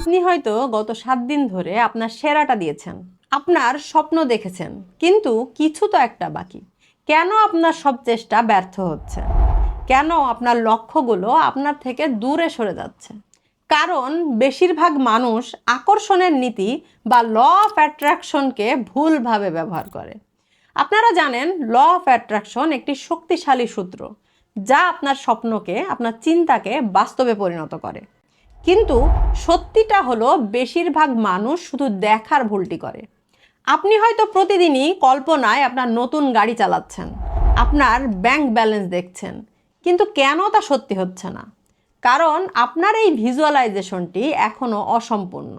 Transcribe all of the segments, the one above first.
আপনি হয়তো গত সাত দিন ধরে আপনার সেরাটা দিয়েছেন, আপনার স্বপ্ন দেখেছেন, কিন্তু কিছু তো একটা বাকি। কেন আপনার সব চেষ্টা ব্যর্থ হচ্ছে? কেন আপনার লক্ষ্যগুলো আপনার থেকে দূরে সরে যাচ্ছে? কারণ বেশিরভাগ মানুষ আকর্ষণের নীতি বা ল অফ অ্যাট্রাকশনকে ভুলভাবে ব্যবহার করে। আপনারা জানেন ল অফ অ্যাট্রাকশন একটি শক্তিশালী সূত্র, যা আপনার স্বপ্নকে, আপনার চিন্তাকে বাস্তবে পরিণত করে। কিন্তু সত্যিটা হলো বেশিরভাগ মানুষ শুধু দেখার ভুলটি করে। আপনি হয়তো প্রতিদিনই কল্পনায় আপনার নতুন গাড়ি চালাচ্ছেন, আপনার ব্যাংক ব্যালেন্স দেখছেন, কিন্তু কেন তা সত্যি হচ্ছে না? কারণ আপনার এই ভিজুয়ালাইজেশনটি এখনও অসম্পূর্ণ।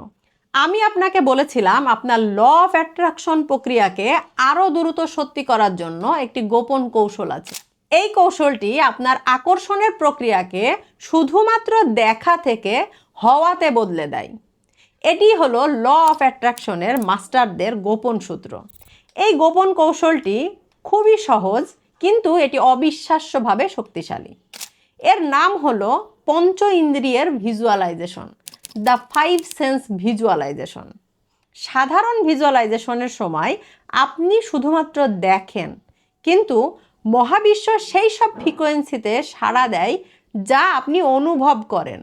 আমি আপনাকে বলেছিলাম আপনার ল অফ অ্যাট্রাকশন প্রক্রিয়াকে আরও দ্রুত সত্যি করার জন্য একটি গোপন কৌশল আছে। এই কৌশলটি আপনার আকর্ষণের প্রক্রিয়াকে শুধুমাত্র দেখা থেকে হওয়াতে বদলে দেয়। এটি হলো ল অফ অ্যাট্রাকশনের মাস্টারদের গোপন সূত্র। এই গোপন কৌশলটি খুবই সহজ, কিন্তু এটি অবিশ্বাস্যভাবে শক্তিশালী। এর নাম হলো পঞ্চ ইন্দ্রিয়ের visualisation the five sense visualisation সাধারণ ভিজুয়ালাইজেশনের সময় আপনি শুধুমাত্র দেখেন, কিন্তু মহাবিশ্ব সেই সব ফ্রিকোয়েন্সিতে সাড়া দেয় যা আপনি অনুভব করেন।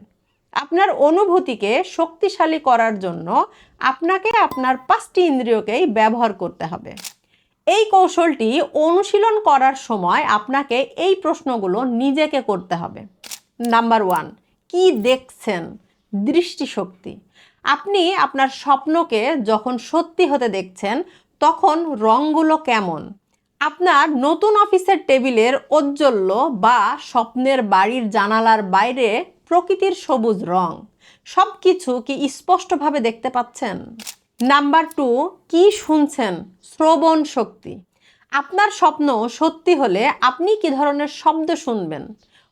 আপনার অনুভূতিকে শক্তিশালী করার জন্য আপনাকে আপনার পাঁচটি ইন্দ্রিয়কেই ব্যবহার করতে হবে। এই কৌশলটি অনুশীলন করার সময় আপনাকে এই প্রশ্নগুলো নিজেকে করতে হবে। নাম্বার ওয়ান, কি দেখছেন? দৃষ্টিশক্তি। আপনি আপনার স্বপ্নকে যখন সত্যি হতে দেখছেন, তখন রঙগুলো কেমন? আপনার নতুন অফিসের টেবিলের ঔজ্জ্বল্য বা স্বপ্নের বাড়ির জানালার বাইরে প্রকৃতির সবুজ রং। সব কিছু কি স্পষ্টভাবে দেখতে পাচ্ছেন? নাম্বার টু, কি শুনছেন? শ্রবণ শক্তি। আপনার স্বপ্ন সত্যি হলে আপনি কি ধরনের শব্দ শুনবেন?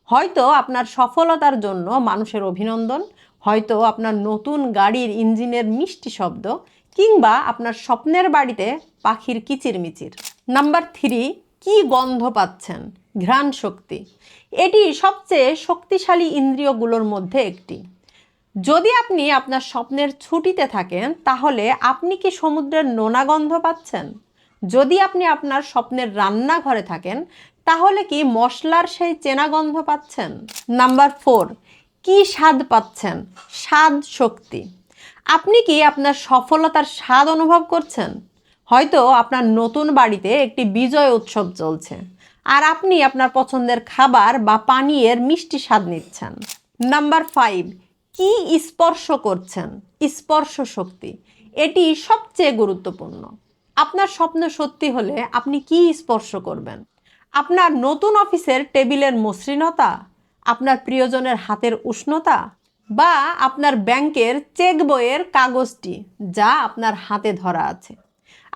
হয়তো আপনার সফলতার জন্য মানুষের অভিনন্দন, হয়তো আপনার নতুন গাড়ির ইঞ্জিনের মিষ্টি শব্দ, কিংবা আপনার স্বপ্নের বাড়িতে পাখির কিচিরমিচির। নাম্বার থ্রি কি গন্ধ পাচ্ছেন? ঘ্রাণ শক্তি। এটি সবচেয়ে শক্তিশালী ইন্দ্রিয়গুলোর মধ্যে একটি। যদি আপনি আপনার স্বপ্নের ছুটিতে থাকেন, তাহলে আপনি কি সমুদ্রের নোনা গন্ধ পাচ্ছেন? যদি আপনি আপনার স্বপ্নের রান্নাঘরে থাকেন, তাহলে কি মশলার সেই চেনা গন্ধ পাচ্ছেন? নাম্বার ফোর কি স্বাদ পাচ্ছেন? স্বাদ শক্তি। আপনি কি আপনার সফলতার স্বাদ অনুভব করছেন? হয়তো আপনার নতুন বাড়িতে একটি বিজয় উৎসব চলছে। আর আপনি আপনার পছন্দের খাবার বা পানীয়ের মিষ্টি স্বাদ নিচ্ছেন। নাম্বার ফাইভ, কি স্পর্শ করছেন? স্পর্শ শক্তি, এটি সবচেয়ে গুরুত্বপূর্ণ। আপনার স্বপ্ন সত্যি হলে আপনি কি স্পর্শ করবেন? আপনার নতুন অফিসের টেবিলের মসৃণতা, আপনার প্রিয়জনের হাতের উষ্ণতা, বা আপনার ব্যাংকের চেক বইয়ের কাগজটি যা আপনার হাতে ধরা আছে।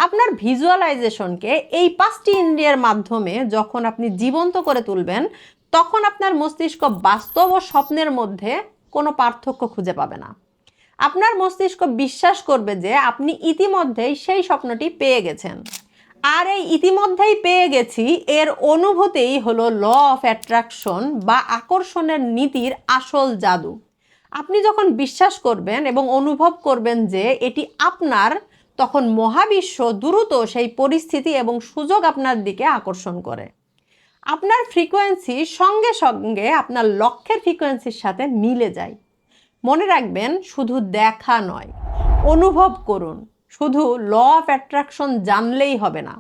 আপনার ভিজুয়ালাইজেশনকে এই পাঁচটি ইন্দ্রিয়ের মাধ্যমে যখন আপনি জীবন্ত করে তুলবেন, তখন আপনার মস্তিষ্ক বাস্তব ও স্বপ্নের মধ্যে কোনো পার্থক্য খুঁজে পাবে না। আপনার মস্তিষ্ক বিশ্বাস করবে যে আপনি ইতিমধ্যেই সেই স্বপ্নটি পেয়ে গেছেন। আর এই ইতিমধ্যেই পেয়ে গেছি, এর অনুভূতিই হলো ল অফ অ্যাট্রাকশন বা আকর্ষণের নীতির আসল জাদু। আপনি যখন বিশ্বাস করবেন এবং অনুভব করবেন যে এটি আপনার তখন মহাবিশ্ব দ্রুত সেই পরিস্থিতি এবং সুযোগ আপনার দিকে আকর্ষণ করে। আপনার ফ্রিকোয়েন্সি সঙ্গে সঙ্গে আপনার লক্ষ্যের ফ্রিকোয়েন্সির সাথে মিলে যায়। মনে রাখবেন, শুধু দেখা নয়, অনুভব করুন। শুধু ল অফ অ্যাট্রাকশন জানলেই হবে না।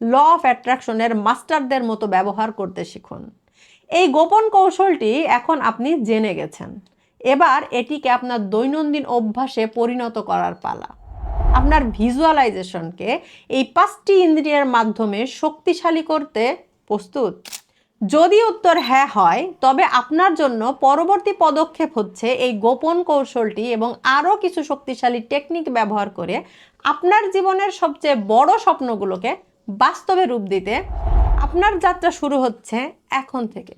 ল অফ অ্যাট্রাকশনের মাস্টারদের মতো ব্যবহার করতে শিখুন। এই গোপন কৌশলটি এখন আপনি জেনে গেছেন। এবার এটিকে আপনার দৈনন্দিন অভ্যাসে পরিণত করার পালা। আপনার ভিজুয়ালাইজেশনকে এই পাঁচটি ইন্দ্রিয়ের মাধ্যমে শক্তিশালী করতে প্রস্তুত। যদি উত্তর হ্যাঁ হয়, তবে আপনার জন্য পরবর্তী পদক্ষেপ হচ্ছে এই গোপন কৌশলটি এবং আরও কিছু শক্তিশালী টেকনিক ব্যবহার করে আপনার জীবনের সবচেয়ে বড় স্বপ্নগুলোকে বাস্তবে রূপ দিতে। আপনার যাত্রা শুরু হচ্ছে এখন থেকে।